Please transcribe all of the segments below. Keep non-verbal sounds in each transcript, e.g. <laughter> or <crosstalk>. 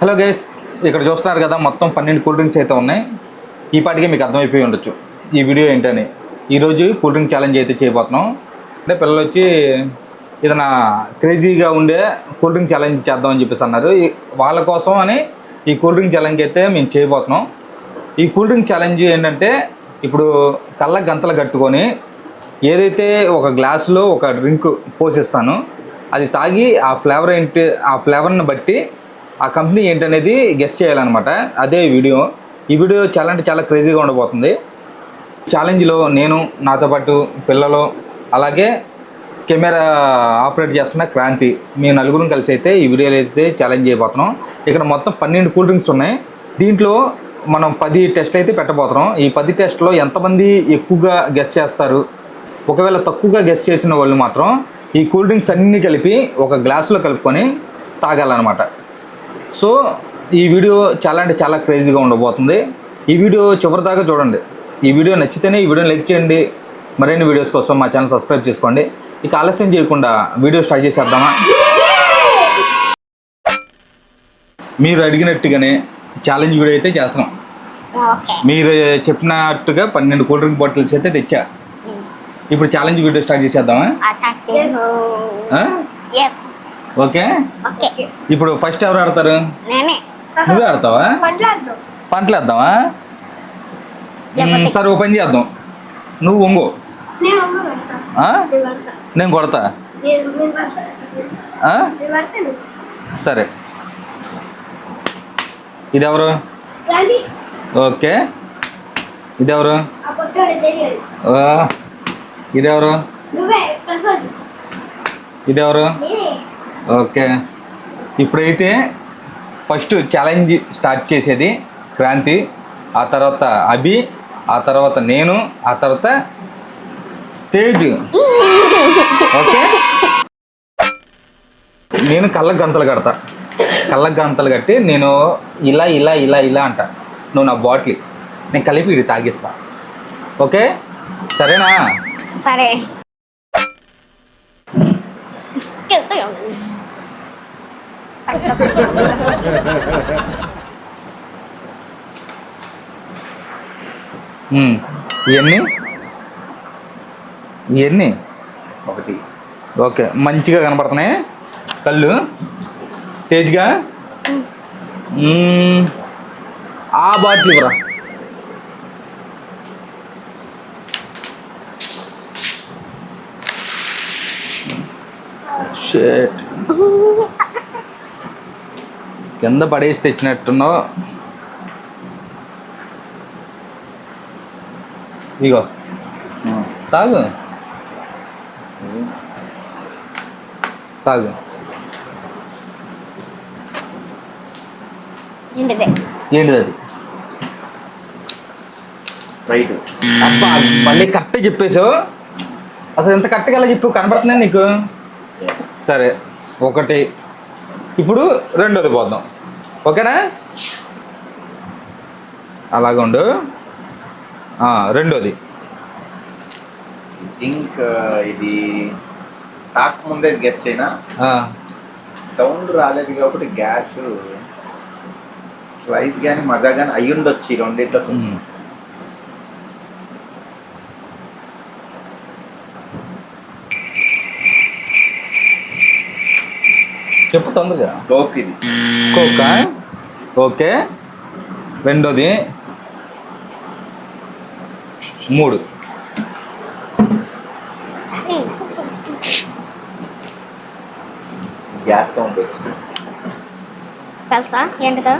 Hello guys ఇక్కడ చూస్తున్నారు కదా మొత్తం పన్నెండు కూల్ డ్రింక్స్ అయితే ఉన్నాయి. ఈ పాటికే మీకు అర్థమైపోయి ఉండొచ్చు. ఈ వీడియో ఏంటని. ఈరోజు కూల్ డ్రింక్ ఛాలెంజ్ అయితే చేయబోతున్నాం. అంటే పిల్లలు వచ్చి ఏదైనా క్రేజీగా ఉండే కూల్ డ్రింక్ ఛాలెంజ్ చేద్దామని చెప్పేసి అన్నారు. వాళ్ళ కోసం అని ఈ కూల్ డ్రింక్ ఛాలెంజ్ అయితే మేము చేయబోతున్నాం. ఈ కూల్ డ్రింక్ ఛాలెంజ్ ఏంటంటే ఇప్పుడు కళ్ళ గంతలు కట్టుకొని ఏదైతే ఒక గ్లాసులో ఒక డ్రింక్ పోసిస్తానో అది తాగి ఆ ఫ్లేవర్ ఏంటి ఆ ఫ్లేవర్ని బట్టి ఆ కంపెనీ ఏంటనేది గెస్ట్ చేయాలన్నమాట. అదే వీడియో. ఈ వీడియో చాలా అంటే చాలా క్రేజీగా ఉండబోతుంది. ఛాలెంజ్లో నేను నాతో పాటు పిల్లలు అలాగే కెమెరా ఆపరేట్ చేస్తున్న క్రాంతి మీ నలుగురం కలిసి అయితే ఈ వీడియోలో అయితే ఛాలెంజ్ చేయబోతున్నాం. ఇక్కడ మొత్తం పన్నెండు కూల్ డ్రింక్స్ ఉన్నాయి. దీంట్లో మనం పది టెస్ట్ అయితే పెట్టబోతున్నాం. ఈ పది టెస్ట్లో ఎంతమంది ఎక్కువగా గెస్ట్ చేస్తారు? ఒకవేళ తక్కువగా గెస్ట్ చేసిన వాళ్ళు మాత్రం ఈ కూల్ డ్రింక్స్ అన్నీ కలిపి ఒక గ్లాసులో కలుపుకొని తాగాలన్నమాట. సో ఈ వీడియో చాలా అంటే చాలా క్రేజీగా ఉండబోతుంది. ఈ వీడియో చివరి దాకా చూడండి. ఈ వీడియో నచ్చితేనే ఈ వీడియోని లైక్ చేయండి. మరిన్ని వీడియోస్ కోసం మా ఛానల్ సబ్స్క్రైబ్ చేసుకోండి. ఇక ఆలస్యం చేయకుండా వీడియో స్టార్ట్ చేసేద్దామా? మీరు అడిగినట్టుగానే ఛాలెంజ్ వీడియో అయితే చేస్తున్నాం. ఓకే. మీరు చెప్పినట్టుగా పన్నెండు కూల్ డ్రింక్ బాటిల్స్ అయితే తెచ్చా? ఇప్పుడు ఛాలెంజ్ వీడియో స్టార్ట్ చేసేద్దామా? ఓకే? ఓకే. ఇప్పుడు ఫస్ట్ ఎవరు ఆడతారు? నేనే. నువ్వే ఆడతావా? పంటలు వేద్దామా సరే ఓ పని చేద్దాం. నువ్వు ఒంగు. నేను కొడతా. సరే. ఇదెవరు? ఓకే. ఇదెవరు? ఇదెవరు? ఇదెవరు? ఓకే. ఇప్పుడైతే ఫస్ట్ ఛాలెంజ్ స్టార్ట్ చేసేది క్రాంతి ఆ తర్వాత అభి ఆ తర్వాత నేను ఆ తర్వాత తేజ్. ఓకే? నేను కళ్ళ గంతలు కడతా. కళ్ళ గంతలు కట్టి నేను ఇలా ఇలా ఇలా ఇలా అంట. నువ్వు నా బాటిల్. నేను కలిపి ఇది తాగిస్తా. ఓకే? సరేనా? సరే. ఇవన్నీ? ఇవన్నీ? ఒకటి. ఓకే. మంచిగా కనపడుతున్నాయి? కళ్ళు? తేజ్గా. ఆ బాటిల్ ఇవ్వరా? షేట్. కింద పడేసి తెచ్చినట్టున్నావు. ఇగో. తాగు. తాగు. ఏంటిది? అది? రైట్ అబ్బా మళ్ళీ కరెక్ట్ చెప్పేసావు అసలు ఎంత కరెక్ట్గా ఎలా చెప్పు కనబడుతుందా నీకు? సరే ఒకటి. ఇప్పుడు రెండోది పోద్దాం ఓకేనా? అలాగ ఉండు. రెండోది. థింక్ ఇది తాక ముందే గెస్ట్ అయినా సౌండ్ రాలేదు కాబట్టి గ్యాస్ స్లైస్ కానీ మజా కానీ అయ్యి ఉండొచ్చు ఈ రెండిట్లో. చెప్పు తొందరగా. కోక్ ఇది. కోక? ఓకే. రెండోది. మూడు. గ్యాస్ సౌండ్ వచ్చింది తెలుసా? ఏంటిదో.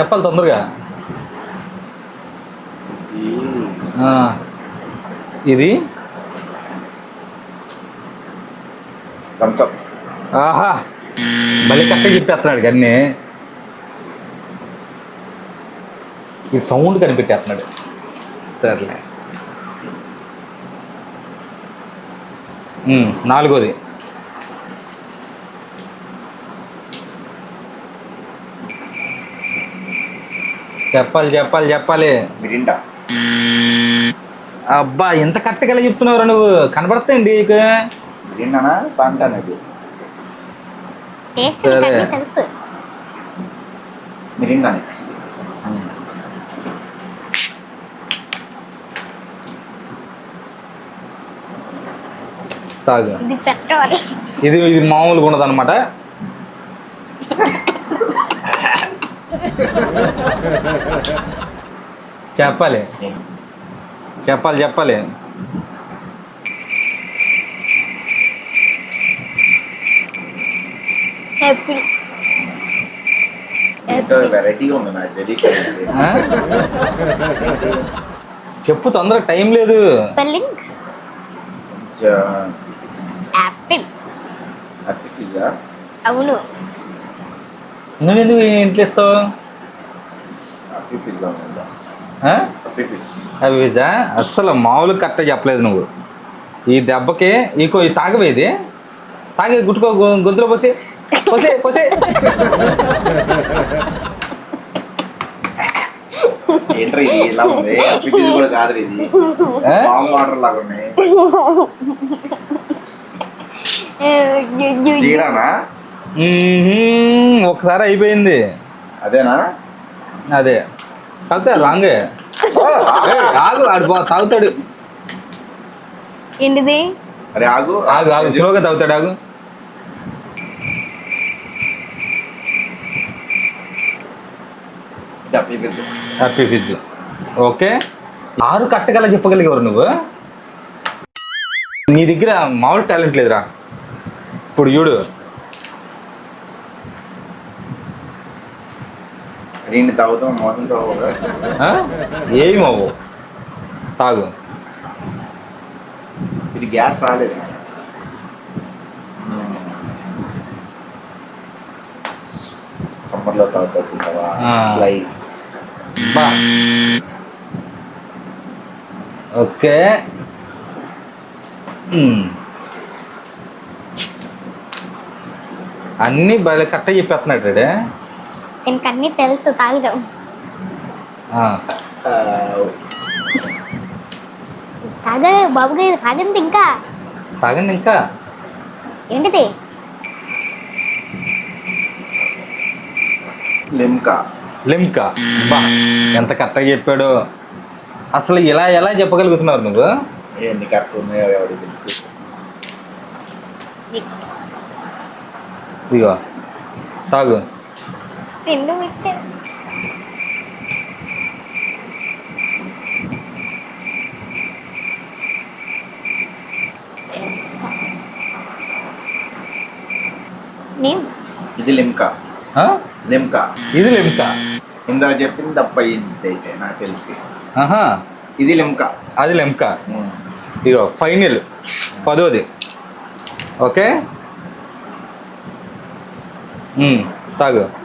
చెప్పాలి తొందరగా. ఇది. ఆహా. మళ్ళీ కరెక్ట్గా చెప్పేస్తున్నాడు అన్నీ ఈ సౌండ్ కనిపెట్టేస్తున్నాడు. సర్లే. నాలుగోది. చెప్పాలి చెప్పాలి చెప్పాలి. మిరిండా? అబ్బా ఎంత కట్టగల చెప్తున్నావు నువ్వు. కనబడతాయండి నీకు. ఏంటన్నా? పంట అనేది. టేస్ట్ తెలుసు. మిరింగానే తాగు. ఇది పెట్రోల్. ఇది ఇది మామూలుగా ఉండదు అనమాట <laughs> చెప్పాలి చెప్పాలి చెప్పాలి. హ్యాపీ? చెప్పు తొందరగా టైం లేదు. స్పెల్లింగ్ కొంచెం యాపిల్ అవును. నువ్వెందుకు ఇంట్లో ఇస్తావు? అవి విజా అస్సలు మామూలు కట్ట చెప్పలేదు నువ్వు. ఈ దెబ్బకి ఈ తాగవేది తాగి గుట్టుకో గొంతులో పోసి. పోసే పోసే. ఏంట్రా ఇది? ఇలా ఉంది. హ్యాపీ ఫిష్ కూడా కాదు ఇది. ఆ? పామ్ వాటర్ లాగా ఉన్నాయి. జీరానా? మ్మ్హ్మ్. ఒకసారి అయిపోయింది. అదేనా? అదే. తాగుతా రాంగే. ఆగు ఆడు తాగుతాడు. ఏంటిది? అరే ఆగు. ఆగు ఆగు స్లోగా తాగుతాడు ఆగు. హ్యాపీ ఫిజ్ ఓకే ఆరు కట్టగల చెప్పగలిగేవారు నువ్వు? నీ దగ్గర మామూలు టాలెంట్ లేదురా. ఇప్పుడు చూడు. రెండు తాగుతాం మోసం చదవగా ఆ? ఏం అవ్వవు తాగు. ఇది గ్యాస్ రాలేదు. సమ్మర్లో తాగుతా చూసావా. స్లైస్. బా. ఓకే. అన్నీ భలే కట్ట చెప్పేస్తున్నాడు అన్నీ తెలుసు తాగుదాం. తాగ బాబు గారు తాగండి ఇంకా. తాగండి ఇంకా? ఏంటిది? లిమ్కా. లిమ్కా? బా ఎంత కరెక్ట్గా చెప్పాడు. అసలు ఇలా ఎలా చెప్పగలుగుతున్నారు నువ్వు? ఎన్ని కరెక్ట్ ఉన్నాయో ఎవరికి తెలుసు. ఇగో తాగు. రెండు నేమ్. ఇది లిమ్కా. ఆ? లిమ్కా. ఇది లిమ్కా. ఇందాక చెప్పింది తప్ప అయితే నాకు తెలిసి. ఆహా. ఇది లిమ్కా. అది లిమ్కా. ఇగో ఫైనల్. పదోది. ఓకే? తాగు.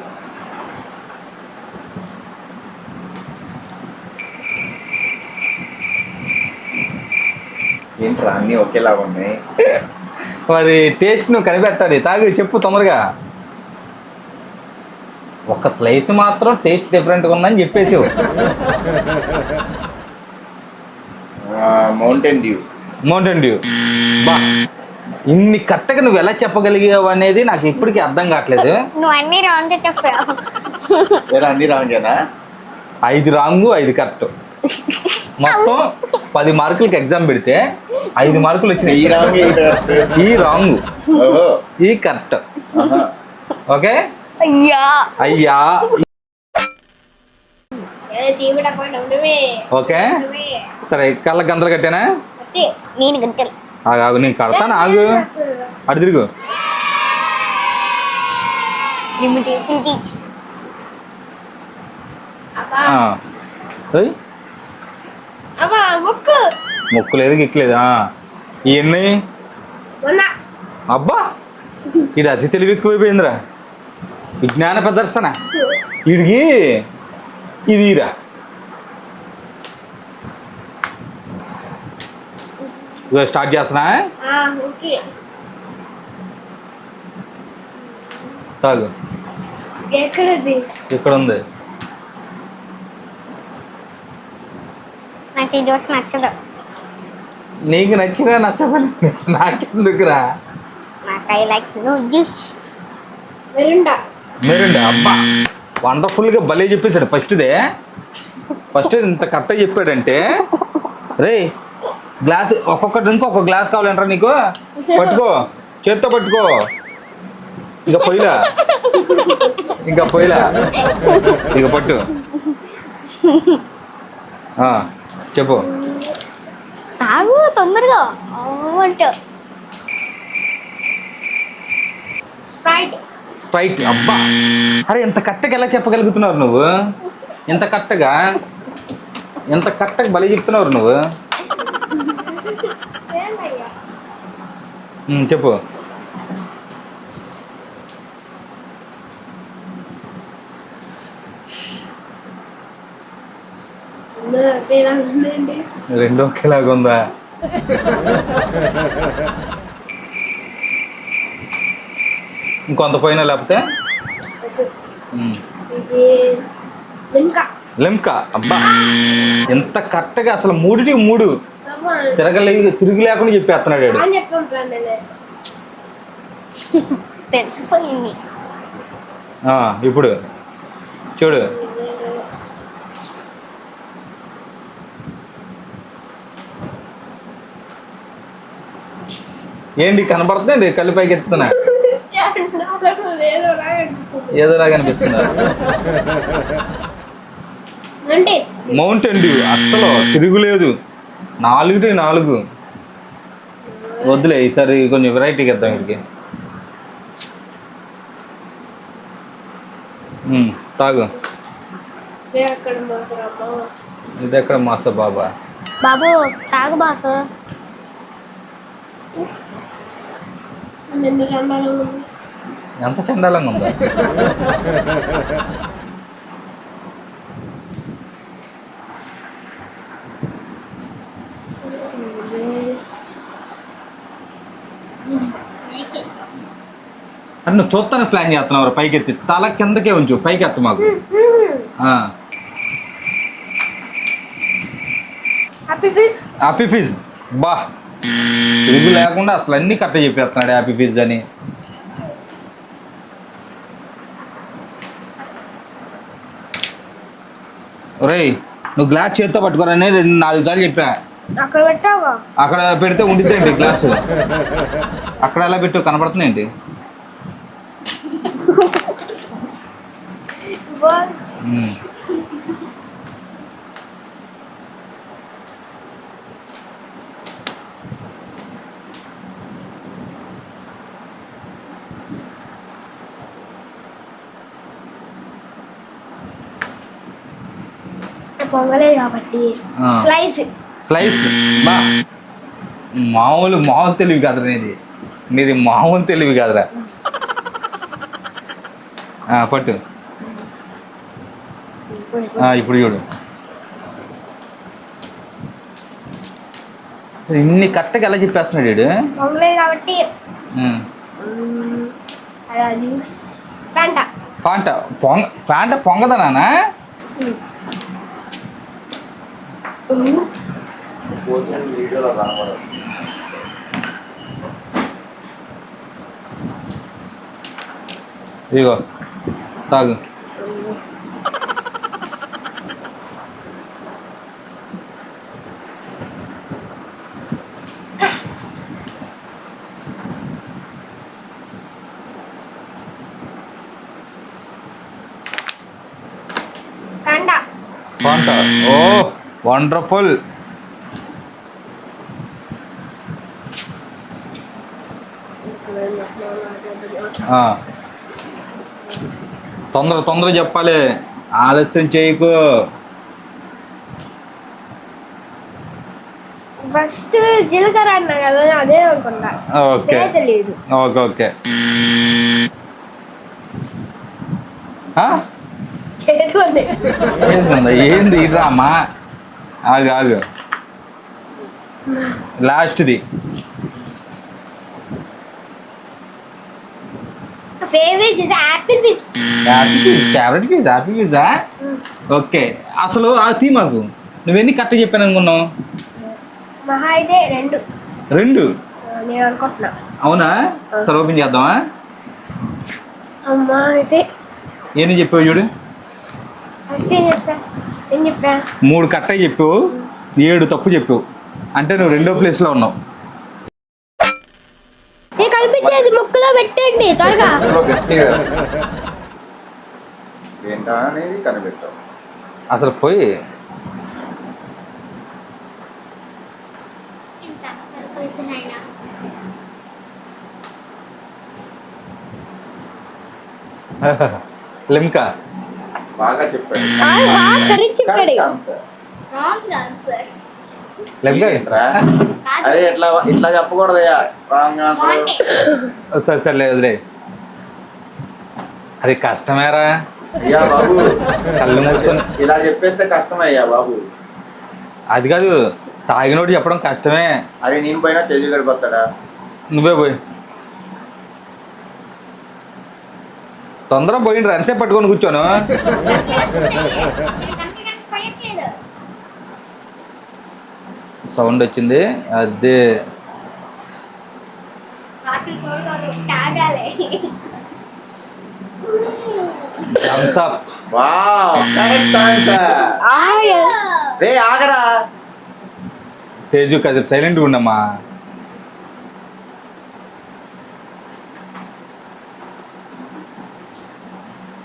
ఏంట్రా అన్నీ ఒకేలాగా ఉన్నాయి? మరి టేస్ట్ నువ్వు కనిపెట్టాలి. తాగు చెప్పు తొందరగా. ఒక స్లైస్ మాత్రం టేస్ట్ డిఫరెంట్గా ఉందని చెప్పేసి మౌంటైన్ డ్యూ మౌంటైన్ డ్యూ బా. ఇన్ని కరెక్ట్గా నువ్వు ఎలా చెప్పగలిగావు అనేది నాకు ఇప్పటికీ అర్థం కావట్లేదు. నువ్వు అన్నీ రాంగ్ చెప్పావు. అన్ని రాంగేనా ఐదు రాంగు ఐదు కరెక్ట్. మొత్తం పది మార్కులకి ఎగ్జామ్ పెడితే ఐదు మార్కులు ఈ వచ్చినాయి రాంగ్ ఈ correct. ఈ రాంగ్. ఓహో. ఈ కరెక్ట్. ఆహా. ఓకే? అయ్యా. అయ్యా. ఓకే? సరే కళ్ళ గంతలు కట్టానా? నేను ఆగు కడతాను? ఆగు. అటు తిరుగు. ఏయ్, ముక్కు. మొక్కు లేదు గిక్కలేదు. ఇవన్నీ అబ్బా ఇది అతి తెలివి ఎక్కువైపోయిందిరా. విజ్ఞాన ప్రదర్శన. వీడికి ఇది రా ఇదిగో స్టార్ట్ చేస్తున్నా తాగు. ఇక్కడ ఉంది నాకు ఈ నచ్చదు. నీకు నచ్చినా నచ్చపోయినా నాకెందుకురా? నాకు I likes no juice Mirinda. మీరండి? అబ్బా! వండర్ఫుల్గా భలే చెప్పేశాడు ఫస్ట్దే. ఫస్ట్ ఇంత కరెక్ట్గా చెప్పాడంటే. రే గ్లాస్ ఒక్కొక్క డ్రింక్ ఒక్కొక్క గ్లాస్ కావాలంటారా నీకు? పట్టుకో. చేత్తో పట్టుకో. ఇక పొయ్యిలా. ఇంకా పొయ్యిలా. ఇక పట్టు. ఆ, చెప్పు. తాగు తొందరగా. అంటే. స్ప్రైట్. స్ప్రైట్ అబ్బా. అరే ఇంత కట్టగా ఎలా చెప్పగలుగుతున్నారు నువ్వు? ఇంత కట్టగా ఎంత కట్టగా బలి చెప్తున్నారు నువ్వు? చెప్పు ఇలా ఉందండి రెండో ఒకేలాగా ఉందా ఇంకొంత పోయినా లేకపోతే? లిమ్కా. అబ్బా! ఎంత కరెక్ట్గా అసలు మూడిటికి మూడు. తిరగలే తిరిగి లేకుండా చెప్పేస్తున్నాడు ఇప్పుడు. చూడు. ఏంటి కనపడుతుందండి కళ్ళు పైకి ఎత్తుతున్నా ఏదోలా కనిపిస్తున్నా అంటే మౌంటైన్ డ్యూ అస్సలు తిరుగులేదు. నాలుగుటి నాలుగు. వద్దులే ఈసారి కొంచెం వెరైటీగా ఇద్దాం ఉమ్, తాగు. ఇదే అక్కడ మోసరమ్మ ఇది ఎక్కడ మాస బాబా? బాబు తాగు బాసు. ఎంత చండాలంగా ఉందా? అని నువ్వు ప్లాన్ చేస్తున్నావు పైకి ఎత్తి తల కిందకే ఉంచు పైకి ఎత్త మాకు హ్యాపీ ఫిజ్ బా. తిరుగు లేకుండా అసలు అన్ని కట్ట చెప్పేస్తున్నాడు హ్యాపీ ఫిజ్ అని. ఒరేయ్ నువ్వు గ్లాస్ చేత్తో పట్టుకోరని రెండు నాలుగు సార్లు చెప్పా. అక్కడ పెడితే ఉండిద్దండి గ్లాసు? అక్కడ ఎలా పెట్టు కనపడుతుందేంటి ఉమ్. పొంగలేదు కాబట్టి. స్లైస్. స్లైస్? బా. మామూలు మామూలు తెలివి కాదురా నీది. నీది మామూలు తెలివి కాదురా. పట్టు. ఇప్పుడు చూడు. ఇన్ని కరెక్ట్గా ఎలా చెప్పేస్తున్నాడు వీడు? పొంగలేదు కాబట్టి ఉమ్. మ్మ్, అలా జ్యూస్ ఫ్యాంటా ఫాంట పొంగ ఫాంట పొంగదా నాన్న పోసిన వీడియోలో రావడం ఇదిగో తాగు ఫ్యాంటా ఫాంట ఓ వండర్ఫుల్. తొందర తొందర చెప్పాలి. ఆలస్యం చేయకు. ఫస్ట్ జీలకర్ర అన్నా కదా అదే అనుకున్నా. ఓకే. Okay okay. ఏంది ఇట్రా అమ్మా ఆగు ఆగు. లాస్ట్ది ఫేవరెట్ యాపిల్ ఫేవరెట్ ఓకే అసలు ఆ తీ మాకు నువ్వెన్ని కరెక్ట్ చెప్పాను అనుకున్నావు? మహా అయితే రెండు. రెండు? ఆ, నేను అనుకుంటున్నా. అవునా? సరే ఓపెన్ చేద్దామా? అమ్మా అయితే. ఏం చెప్పావు చూడు? ఫస్ట్ ఏం చెప్పా? మూడు కట్ట చెప్పావు ఏడు తప్పు చెప్పావు. అంటే నువ్వు రెండో ప్లేస్లో ఉన్నావు. ఏ కనిపించేది ముక్కులో పెట్టండి త్వరగా. అందులో గట్టిగా ఏంటా అనేది కనిపెట్టావు. అసలు పోయి. లిమ్కా బాగా చెప్పాడు. కరెక్ట్. Wrong answer? అదే ఇట్లా ఇట్లా చెప్పకూడదయ్యా? రాంగ్ ఆన్సర్ సరే సరే వదిలే. అది కష్టమేరా? అయ్యా బాబు. కళ్ళు మూసుకొని. ఇలా చెప్పేస్తే కష్టమయ్యా బాబు. అది కాదు తాగినోడు చెప్పడం కష్టమే. అరే నేను పైన తేజు గడిపోతాడా? నువ్వే పోయి. తొందర పోయిండ్రు ఎంతసేపు పట్టుకొని కూర్చోను? సౌండ్ వచ్చింది అదే. తాగాలి Thums Up wow correct answer రే ఆగరా. తేజు కాసేపు సైలెంట్గా ఉండమ్మా.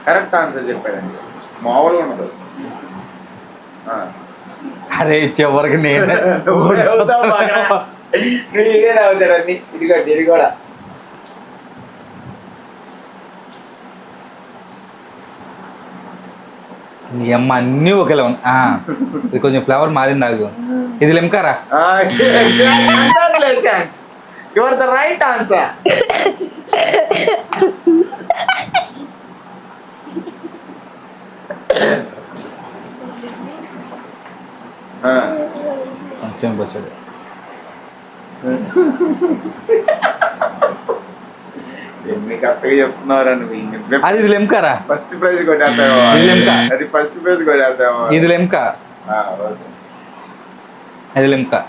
కరెక్ట్ ఆన్సర్ చెప్పాడండి. మామూలుగా ఉండదు. అరే చివరికి నేను. నువ్వు ఇడే తాగుతాడండి ఇదిగోండి ఇది కూడా. నీ అమ్మ అన్నీ ఒకేలా ఆ, ఇది కొంచెం ఫ్లేవర్ మారింది నాకు. ఇది లిమ్కారా? You are the right answer కొంచెం బస్సాడు చెప్తున్నారా నువ్వు? అది ఇది లిమ్కారా ఫస్ట్ ప్రైజ్ కొట్టేస్తావు? ఇది. అది ఫస్ట్ ప్రైజ్ కొట్టేస్తావు? ఇది ఓకే. అది లిమ్కా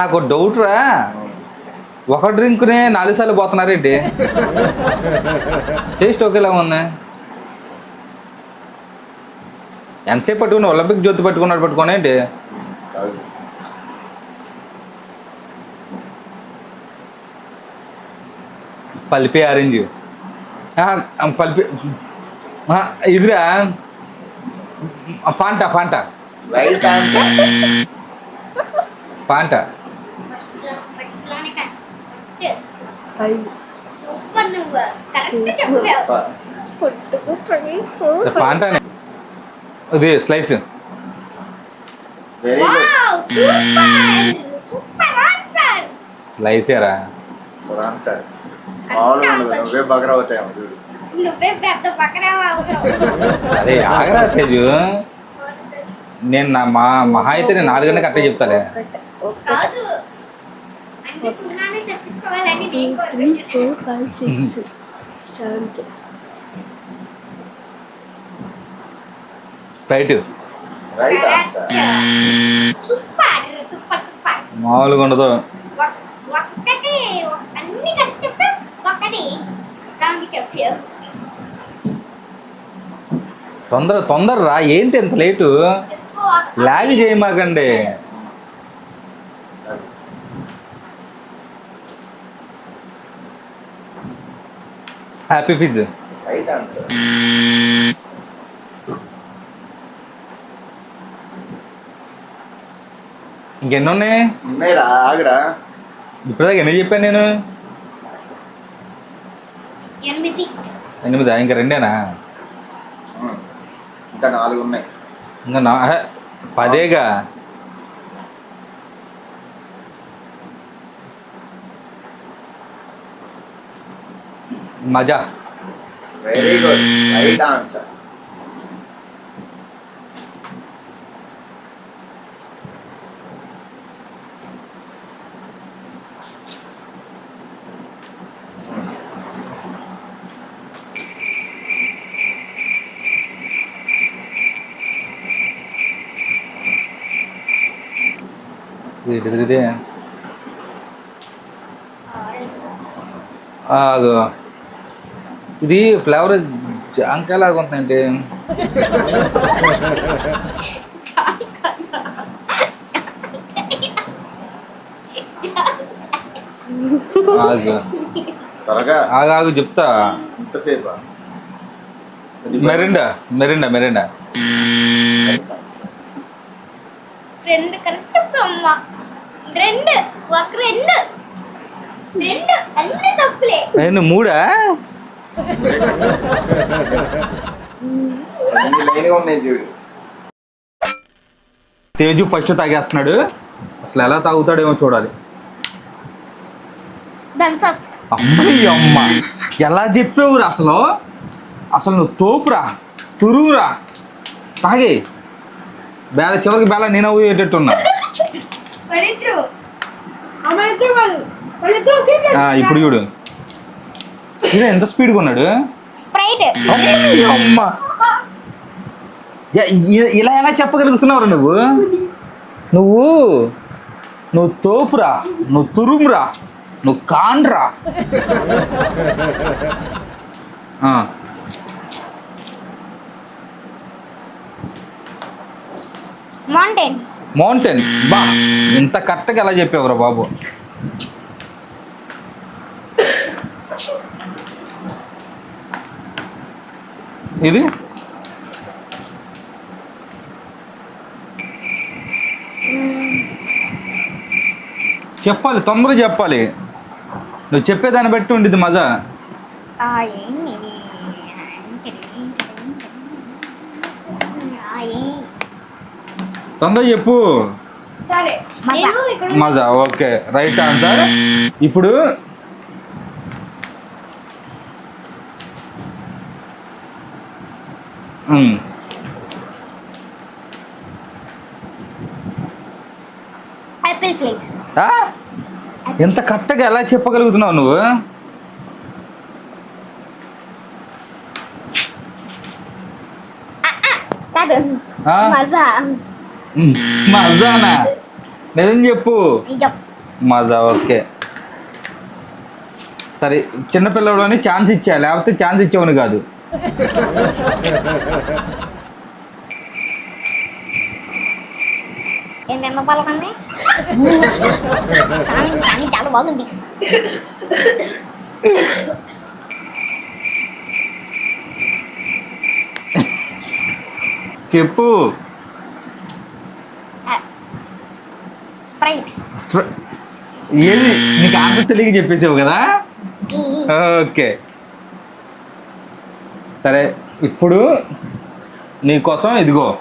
నాకు డౌట్ రా ఒక డ్రింక్నే నాలుగు సార్లు పోతున్నారేంటి? టేస్ట్ ఒకేలా ఉంది? ఎంతసేపు పట్టుకుని ఒలింపిక్ జ్యోతి పట్టుకున్నాడు పట్టుకోని ఏంటి. Pulpy orange. పల్పి. ఇదిరా. Fanta answer Fanta. సూపర్ నువ్వు. కరెక్ట్ చెప్పావు ఫాంటానే ఇది Slice very good wow super. Super answer. స్లైసేరా? Answer. మామూలుగా ఉండదు నువ్వే బగరా అవుతాయేమో చూడు. నువ్వే పెద్ద పక్కన అరే ఆగరా తేజు. నేను నా మా మహా అయితే నేను నాలుగన్నా కట్ట చెప్తాలే. కాదు అన్ని సున్నానే తెప్పించుకోవాలని నేను three four five six seventh right super super super మామూలుగా ఉండదు ఒక్- ఒక్కటి అన్ని ఒక్కటి. రాంగ్ చెప్పావు తొందర తొందర రా ఏంటి ఎంత లేటు? లాగ్ చేయమాకండి. హ్యాపీ ఫిజ్ రైట్ ఆన్సర్ ఇంకెన్ని ఉన్నాయి? ఉన్నాయిరా ఆగురా. ఇప్పటిదాకా ఎన్ని చెప్పాను నేను? ఎనిమిది. ఎనిమిదా? ఇంకా రెండేనా. ఇంకా నాలుగు ఉన్నాయి. ఇంకా నా పదేగా? మజా వెరీ గుడ్ రైట్ ఆన్సర్ ಇದು ಇದಿದೆ ಅದು ఇది ఫ్లేవర్ జాంకాయలాగా ఉందండి ఆగు త్వరగా. ఆగు ఆగు చెప్తా. ఇంతసేపు? Mirinda Mirinda Mirinda. రెండు కరెక్ట్ చెప్పమ్మా రెండు ఒక రెండు. రెండు అన్ని తప్పులే. నేను మూడా? తేజు ఫస్ట్ తాగేస్తున్నాడు. అసలు ఎలా తాగుతాడేమో చూడాలి. అమ్మ. ఎలా చెప్పేవురా అసలు? అసలు నువ్వు తోపురా తురువురా. తాగే. బేల చివరికి బేల నేను అయ్యేటట్టున్నా వాళ్ళిద్దరు అమ్మ ఇద్దరు వాళ్ళు వాళ్ళిద్దరు ఒకే place ఆ, ఇప్పుడు చూడు ఇదే ఎంత స్పీడ్గా ఉన్నాడు స్ప్రైట్ అమ్మ ఇలా ఎలా చెప్పగలుగుతున్నావురా నువ్వు? నువ్వు నువ్వు తోపురా నువ్వు తురుమురా నువ్వు కాండ్రా ఆ, మౌంటైన్ మౌంటైన్ బా ఇంత కరెక్ట్గా ఎలా చెప్పేవరా బాబు? ఇది? చెప్పాలి తొందరగా చెప్పాలి. నువ్వు చెప్పేదాన్ని బట్టి ఉండిద్ది మజా. తొందరగా చెప్పు. సరే మజా. నేను ఇక్కడ మజా ఓకే. Right answer. ఇప్పుడు ఉమ్, యాపిల్ ఫ్లేక్స్ ఆ? ఎంత కరెక్ట్గా ఎలా చెప్పగలుగుతున్నావు నువ్వు? మజానా? నిజం చెప్పు. మజా ఓకే. సరే చిన్నపిల్లడు అని ఛాన్స్ ఇచ్చా లేకపోతే ఛాన్స్ ఇచ్చేవని కాదు. ఏంటన్నా పలకండి చెప్పు. స్ప్రైట్. ఏది? నీకు ఆన్సర్ తెలియక చెప్పేసావు కదా? ఓకే. సరే ఇప్పుడు నీకోసం ఇదిగో.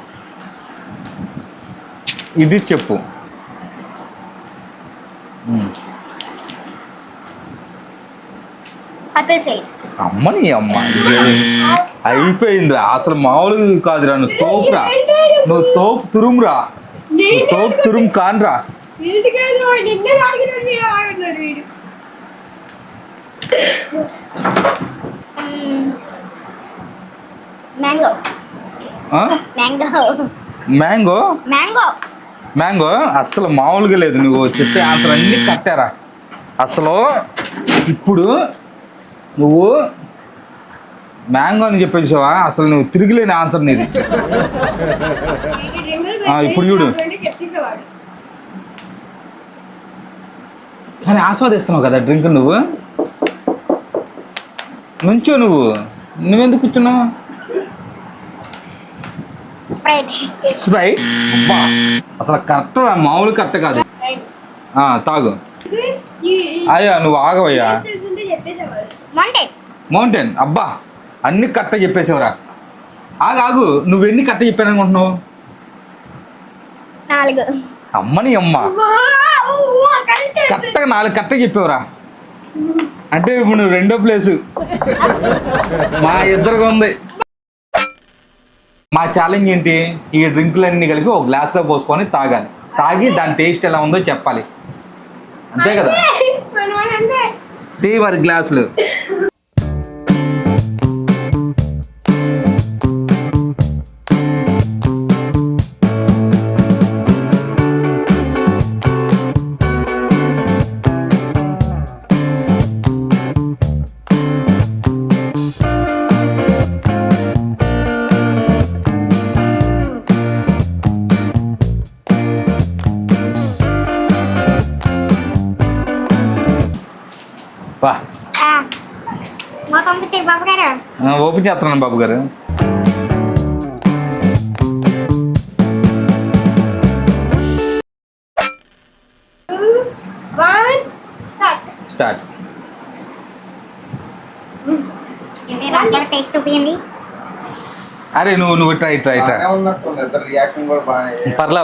ఇది చెప్పు. అమ్మని అమ్మ అయిపోయిందిరా. అసలు మామూలుగా కాదురా. నువ్వు తోపురా. నువ్వు తోపు తురుమురా. తోపు తురుము కాన్రా. Mango? Mango. Mango? Mango. Mango అసలు మామూలుగా లేదు నువ్వు చెప్పే ఆన్సర్ అన్ని కట్టారా అసలు ఇప్పుడు నువ్వు మ్యాంగో అని చెప్పేసావా? అసలు నువ్వు తిరిగిలేని ఆన్సర్ నీది. ఇప్పుడు చూడు. కానీ ఆస్వాదిస్తున్నావు కదా డ్రింక్ నువ్వు? నుంచో నువ్వు. నువ్వెందుకు కూర్చున్నావు? స్ప్రైట్ స్ప్రైట్ అబ్బా అసలు కరెక్ట్ మామూలు కరెక్ట్ కాదు. ఆ, తాగు. అయ్యా నువ్వు ఆగవయ్యా. మౌంటైన్ మౌంటైన్ అబ్బా అన్ని కరెక్ట్ చెప్పేసావురా. ఆగు ఆగు నువ్వెన్ని కరెక్ట్ చెప్పాననుకుంటున్నావు? నాలుగు. అమ్మని అమ్మ. కరెక్ట్గా నాలుగు కరెక్ట్ చెప్పావురా. అంటే ఇప్పుడు నువ్వు రెండో ప్లేసు <laughs> మా ఇద్దరికి ఉంది. మా ఛాలెంజ్ ఏంటి? ఈ డ్రింకులన్నీ కలిపి ఒక గ్లాస్లో పోసుకొని తాగాలి. తాగి దాని టేస్ట్ ఎలా ఉందో చెప్పాలి. అంతే కదా? తీ మరి గ్లాసులు చేస్తున్నాను బాబు గారు? స్టార్ట్ టేస్ట్ చూపించండి అరే నువ్వు నువ్వు ట్రై ట్రై ట్రై బాగానే రియాక్షన్ కూడా బాగానే పర్లా.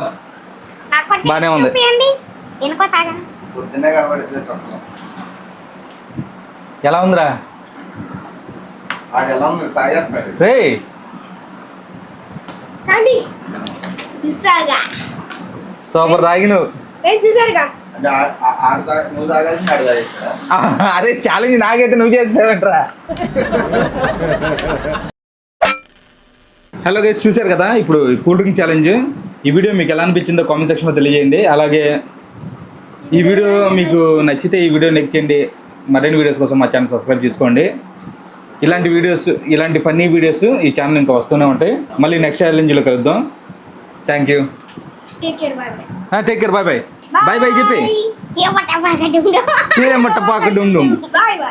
బానే ఉంది. ఎలా ఉందిరా ఆడు ఎలా ఉంది తాగేస్తున్నాడు రే కానీ చూసాగా సూపర్ తాగి నువ్వు <laughs> అరే ఛాలెంజ్ నాకైతే నువ్వు చేసావంటరా హలో గైస్ చూశారు కదా? ఇప్పుడు కూల్ డ్రింక్ ఛాలెంజ్ ఈ వీడియో మీకు ఎలా అనిపించిందో కామెంట్ సెక్షన్లో తెలియజేయండి. అలాగే ఈ వీడియో మీకు నచ్చితే ఈ వీడియో లైక్ చేయండి. మరిన్ని వీడియోస్ కోసం మా ఛానల్ సబ్స్క్రైబ్ చేసుకోండి. ఇలాంటి వీడియోస్ ఇలాంటి ఫన్నీ వీడియోస్ ఈ ఛానల్ ఇంకా వస్తూనే ఉంటాయి. మళ్ళీ నెక్స్ట్ ఛాలెంజ్లో కలుద్దాం. Thank you take care bye bye take care bye bye చెప్పి చీరమట్ట పాక డుమ్ డుమ్